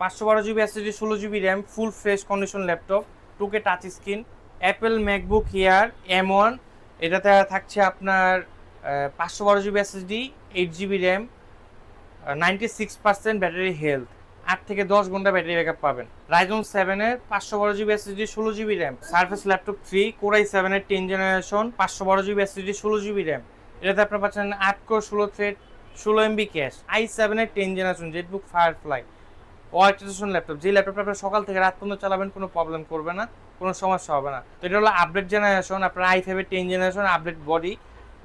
পাঁচশো বারো GB SSD ষোলো GB RAM full fresh condition laptop two K touch screen Apple MacBook Air M one এটাতে থাকছে আপনার পাঁচশো বারো GB SSD eight GB RAM ninety six percent battery health আট থেকে দশ ঘণ্টা ব্যাটারি ব্যাকআপ পাবেন। রাইজন সেভেনের পাঁচশো বারো জিবি এসএসডি ষোলো GB RAM Surface laptop three core i সেভেনের টেন জেনারেশন পাঁচশো বারো জিবি এসএসডি ষোলো জিবি র্যাম এটাতে আপনার পাচ্ছেন আট কোর ষোলো থ্রেড ষোলো এমবি ক্যাশ আই সেভেনের ten generation ZBook Firefly workstation laptop যে ল্যাপটপটা আপনার সকাল থেকে রাত পর্যন্ত চালাবেন, কোনো প্রবলেম করবে না, কোনো সমস্যা হবে না। তো এটা হলো আপডেট জেনারেশন আপনার আই ফাইভের ten generation update body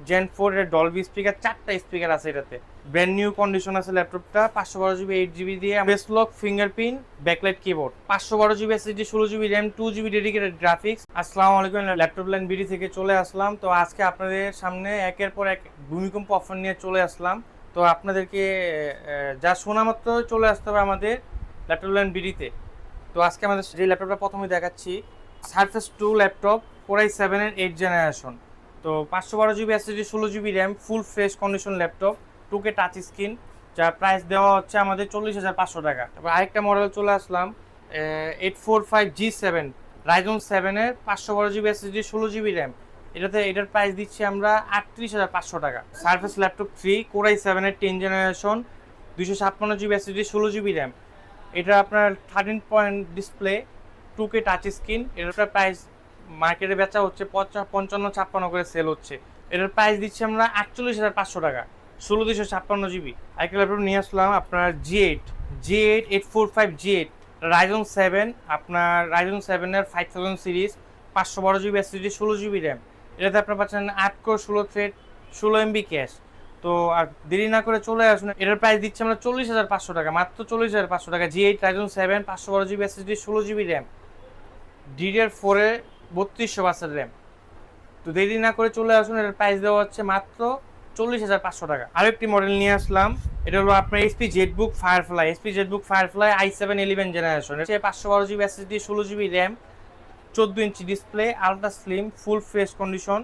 gen four এর ডলবি স্পিকার চারটা স্পিকার আছে এটাতে। ব্র্যান্ড নিউ কন্ডিশন আছে ল্যাপটপটা পাঁচশো বারো জিবি এইট জিবি দিয়ে face lock fingerprint backlight keyboard পাঁচশো বারো জিবি এসএসডি ষোলো GB RAM two GB dedicated graphics আসসালামু আলাইকুম ল্যাপটপ লাইন বিডি থেকে চলে আসলাম। তো আজকে আপনাদের সামনে একের পর এক ভূমিকম্প অফার নিয়ে চলে আসলাম। তো আপনাদেরকে যা শোনা মাত্র চলে আসতে হবে আমাদের। ল্যাপটপ লাইন বিডিতে। তো আজকে আমাদের যে ল্যাপটপটা প্রথমে দেখাচ্ছি Surface two laptop core i সেভেনের এইট জেনারেশন তো পাঁচশো বারো জিবি এসএসডি ষোলো GB RAM full fresh condition laptop two K touch screen যার প্রাইস দেওয়া হচ্ছে আমাদের চল্লিশ হাজার পাঁচশো টাকা। তারপর আরেকটা মডেল চলে আসলাম eight four five G seven Ryzen সেভেনের পাঁচশো বারো জিবি এসএসডি ষোলো জিবি র্যাম এটাতে এটার প্রাইস দিচ্ছি আমরা আটত্রিশ হাজার পাঁচশো টাকা। Surface laptop three core i সেভেনের টেন জেনারেশন দুশো ছাপ্পান্ন জিবি এসএসডি ষোলো জিবি র্যাম এটা আপনার thirteen point display two K touch screen এটার প্রাইস মার্কেটে বেচা হচ্ছে পঞ্চা- পঞ্চান্ন, ছাপ্পান্ন করে সেল হচ্ছে। এটার প্রাইস দিচ্ছি আমরা আটচল্লিশ হাজার পাঁচশো টাকা, ষোলো দুশো ছাপ্পান্ন জিবি আরেকটা ল্যাপটপ নিয়ে আসলাম আপনার G eight G eight eight four five G eight Ryzen seven আপনার রাইজন সেভেনের ফাইভ থাউজেন্ড সিরিজ পাঁচশো বারো জিবি এসএসডি ষোলো জিবি র্যাম এটাতে আপনার পাচ্ছেন আট কোর ষোলো থ্রেড ষোলো এমবি ক্যাশ তো আর দেরি না করে চলে আসুন। এটার প্রাইস দিচ্ছি আমরা চল্লিশ হাজার পাঁচশো টাকা। মাত্র চল্লিশ হাজার পাঁচশো টাকা। জি এইট রাইজন সেভেন পাঁচশো বারো জিবি এসএসডি ষোলো জিবি র্যাম ডিডিআর ফোরে বত্রিশশো বাসের র্যাম তো দেরি না করে চলে আসুন। এটার প্রাইস দেওয়া হচ্ছে মাত্র চল্লিশ হাজার পাঁচশো টাকা। আরেকটি মডেল নিয়ে আসলাম। এটা হলো আপনার HP ZBook Firefly HP ZBook Firefly i seven eleven generation এটা পাঁচশো বারো জিবি এসএসডি ষোলো জিবি র্যাম চোদ্দ ইঞ্চি display ultra slim full fresh condition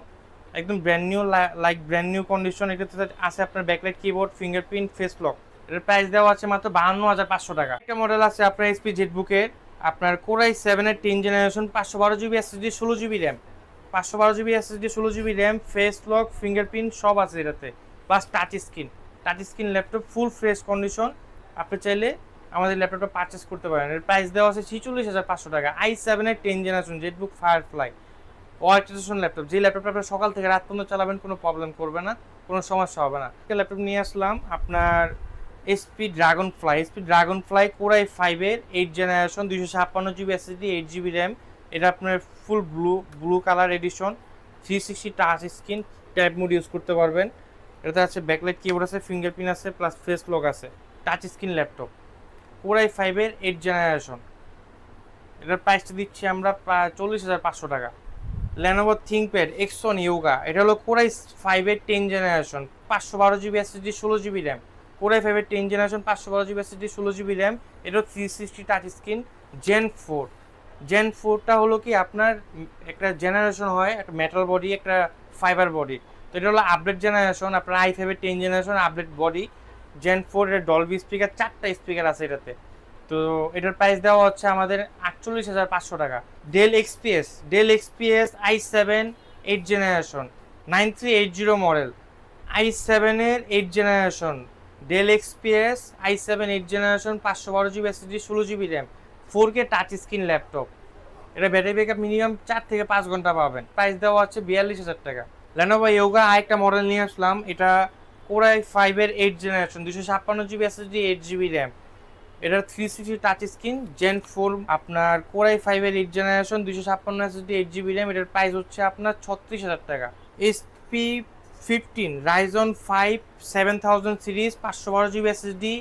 একদম brand new like brand new condition এটাতে আছে আপনার backlight keyboard fingerprint face lock এর প্রাইস দেওয়া আছে মাত্র বাহান্ন হাজার পাঁচশো টাকা। একটা মডেল আছে আপনার এসপি জেটবুকের আপনার কোরাই সেভেনের টেন জেনারেশন পাঁচশো বারো জিবি এসএসডি ষোলো জিবি র্যাম পাঁচশো বারো জিবি এসএসডি ষোলো GB RAM face lock fingerprint সব আছে এটাতে। Plus touch screen touch screen laptop full fresh condition আপনি চাইলে আমাদের ল্যাপটপটা পারচেস করতে পারেন। এর প্রাইস দেওয়া আছে ছিচল্লিশ হাজার পাঁচশো টাকা। আই সেভেনের ten generation ZBook Firefly workstation laptop যে ল্যাপটপটা আপনার সকাল থেকে রাত পর্যন্ত চালাবেন, কোনো প্রবলেম করবে না, কোনো সমস্যা হবে না। ল্যাপটপ নিয়ে আসলাম আপনার HP Dragonfly HP Dragonfly core i ফাইভের এইট জেনারেশন দুইশো ছাপ্পান্ন GB SSD eight GB RAM এটা আপনার full blue blue colour edition three sixty touch screen tab mode use করতে পারবেন। এটাতে আছে ব্যাকলাইট কিবোর্ড আছে ফিঙ্গারপ্রিন্ট আছে প্লাস ফেস লক আছে touch screen laptop core i ফাইভের এইট জেনারেশন এটার প্রাইসটা দিচ্ছি আমরা প্রায় চল্লিশ হাজার পাঁচশো টাকা। ল্যানোভো থিঙ্কপ্যাড এক্সন ইয়োগা এটা হলো কোরাই ফাইভের টেন জেনারেশন পাঁচশো বারো জিবি এসএসডি ষোলো জিবি র্যাম কোরাই ফাইভের টেন জেনারেশন পাঁচশো বারো জিবি এসএসডি ষোলো জিবি র্যাম এটা three sixty touch screen gen four gen ফোরটা হলো কি আপনার একটা জেনারেশন হয়, একটা মেটাল বডি একটা ফাইবার বডি তো এটা হলো আপডেট জেনারেশন আপনার আই ফাইভের ten generation update body gen four এর ডলবি স্পিকার চারটা স্পিকার আছে এটাতে। তো এটার প্রাইস দেওয়া হচ্ছে আমাদের আটচল্লিশ হাজার পাঁচশো টাকা। Dell XPS Dell XPS i seven eight generation nine three eight zero model i সেভেনের eight generation Dell XPS i seven eight generation পাঁচশো বারো জিবি এসএসডি ষোলো GB RAM four K touch screen laptop এটা battery backup minimum চার থেকে পাঁচ ঘণ্টা পাবেন। প্রাইস দেওয়া হচ্ছে বিয়াল্লিশ হাজার টাকা। লেনোভো ইয়োগা আরেকটা মডেল নিয়ে আসলাম। এটা কোরাই ফাইভের এইট জেনারেশন দুশো ছাপ্পান্ন GB SSD eight GB RAM এটার three sixty touch screen gen four আপনার কোরাই ফাইভের এইট জেনারেশন দুশো ছাপ্পান্ন এসএসডি এইট জিবি র্যাম এটার প্রাইস হচ্ছে আপনার ছত্রিশ হাজার টাকা। HP fifteen Ryzen five seven thousand series পাঁচশো বারো GB SSD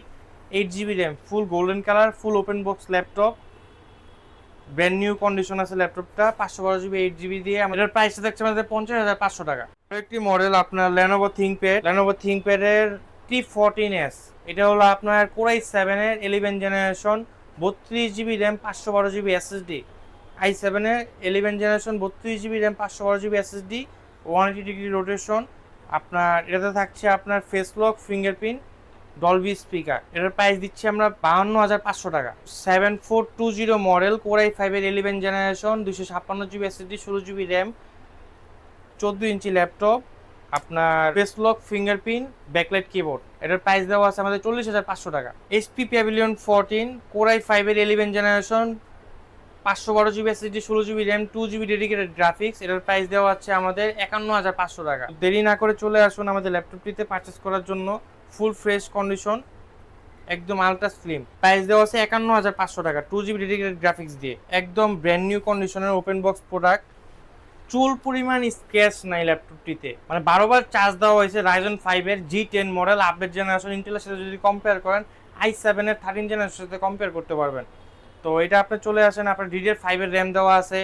eight GB RAM full golden colour full open box laptop brand new condition আছে ল্যাপটপটা পাঁচশো বারো জিবি এইট জিবি দিয়ে আমাদের প্রাইসটা থাকছে আমাদের পঞ্চাশ হাজার পাঁচশো টাকা। একটি মডেল আপনার লেনোভো থিঙ্কপ্যাড লেনোভো থিঙ্কপ্যাডের টি ফোরটিন এস এটা হলো আপনার কোরাই সেভেনের ইলেভেন জেনারেশন বত্রিশ জিবি র্যাম পাঁচশো বারো জিবি এসএসডি আই সেভেনের ইলেভেন জেনারেশন বত্রিশ জিবি র্যাম পাঁচশো বারো GB SSD one eighty degree rotation আপনার এটাতে থাকছে আপনার face lock fingerprint Dolby speaker এটার প্রাইস দিচ্ছি আমরা বাহান্ন হাজার পাঁচশো টাকা। Seven four two zero model core i ফাইভের ইলেভেন জেনারেশন দুশো ছাপ্পান্ন জিবি এসএসডি ষোলো জিবি র্যাম চোদ্দ ইঞ্চি ল্যাপটপ আপনার face lock fingerprint backlight keyboard এটার প্রাইস দেওয়া আছে আমাদের চল্লিশ হাজার পাঁচশো টাকা। HP Pavilion fourteen core i ফাইভের ইলেভেন জেনারেশন পাঁচশো বারো জিবি এসএসডি ষোলো GB RAM two GB dedicated graphics এটার প্রাইস দেওয়া হচ্ছে আমাদের একান্ন হাজার পাঁচশো টাকা। দেরি না করে চলে আসুন আমাদের ল্যাপটপটিতে পারচেস করার জন্য। ফুল ফ্রেশ কন্ডিশন একদম আলট্রা স্লিম প্রাইস দেওয়া আছে একান্ন হাজার পাঁচশো টাকা টু জিবি ডেডিকেটেড গ্রাফিক্স দিয়ে। একদম ব্র্যান্ড নিউ কন্ডিশনের ওপেন বক্স প্রোডাক্ট চুল পরিমাণ স্ক্র্যাচ নাই ল্যাপটপটিতে মানে বারোবার চার্জ দেওয়া হয়েছে রাইজন ফাইভের G ten model update generation ইন্টেলের সাথে যদি কম্পেয়ার করেন আই সেভেনের থার্টিন জেনারেশনের সাথে কম্পেয়ার করতে পারবেন। তো এটা আপনি চলে আসেন, আপনার ডিডিআর ফাইভের র্যাম দেওয়া আছে,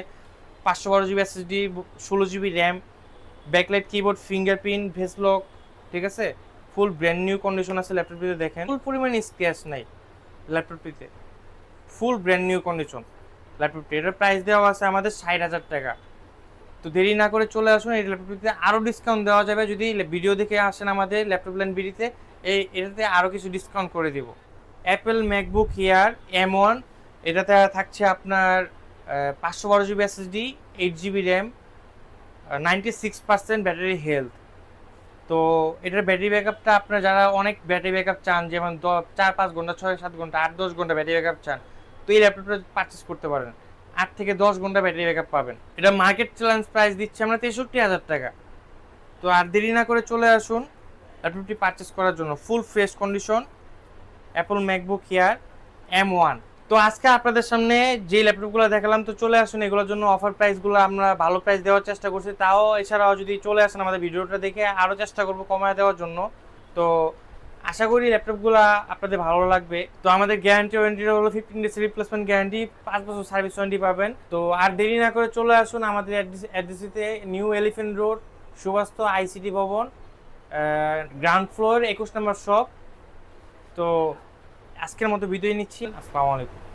পাঁচশো বারো জিবি এসএসডি ষোলো GB RAM backlight keyboard fingerprint face lock ঠিক আছে? ফুল ব্র্যান্ড নিউ কন্ডিশন আছে ল্যাপটপটিতে দেখেন। ফুল পরিমাণ স্ক্র্যাচ নাই ল্যাপটপটিতে ফুল ব্র্যান্ড নিউ কন্ডিশন ল্যাপটপটি এটার প্রাইস দেওয়া আছে আমাদের ষাট হাজার টাকা। তো দেরি না করে চলে আসুন, এই ল্যাপটপটিতে আরও ডিসকাউন্ট দেওয়া যাবে। যদি ভিডিও দেখে আসেন আমাদের ল্যাপটপ ল্যান্ড বিডিতে, এই, এটাতে আরও কিছু ডিসকাউন্ট করে দিব। Apple MacBook Air M one এটাতে থাকছে আপনার পাঁচশো বারো GB SSD eight GB RAM ninety six percent battery health তো এটার ব্যাটারি ব্যাকআপটা আপনার যারা অনেক ব্যাটারি ব্যাকআপ চান, যেমন চার, পাঁচ ঘণ্টা, ছয়, সাত ঘণ্টা, আট, দশ ঘণ্টা ব্যাটারি ব্যাকআপ চান, তো এই ল্যাপটপটা পারচেস করতে পারেন। আট থেকে দশ ঘণ্টা ব্যাটারি ব্যাকআপ পাবেন। এটা মার্কেট চ্যালেঞ্জ প্রাইস দিচ্ছে আমরা তেষট্টি হাজার টাকা। তো আর দেরি না করে চলে আসুন ল্যাপটপটি পারচেস করার জন্য। Full fresh condition Apple MacBook Air M one তো আজকে আপনাদের সামনে যে ল্যাপটপগুলো দেখালাম, তো চলে আসুন। এগুলোর জন্য অফার প্রাইসগুলো আমরা ভালো প্রাইস দেওয়ার চেষ্টা করছি। তাও এছাড়াও যদি চলে আসেন আমাদের ভিডিওটা দেখে আরও চেষ্টা করব কমায় দেওয়ার জন্য। তো আশা করি ল্যাপটপগুলো আপনাদের ভালো লাগবে। তো আমাদের গ্যারান্টি ওয়ারেন্টি হলো ফিফটিন ডেজ রিপ্লেসমেন্ট গ্যারান্টি পাঁচ বছর সার্ভিস ওয়ারেন্টি পাবেন। তো আর দেরি না করে চলে আসুন আমাদের অ্যাড্রেসিতে New Elephant Road Subastu ICT ভবন গ্রাউন্ড ফ্লোর একুশ নম্বর শপ তো আজকের মতো বিদায় নিচ্ছি। আসসালামু আলাইকুম।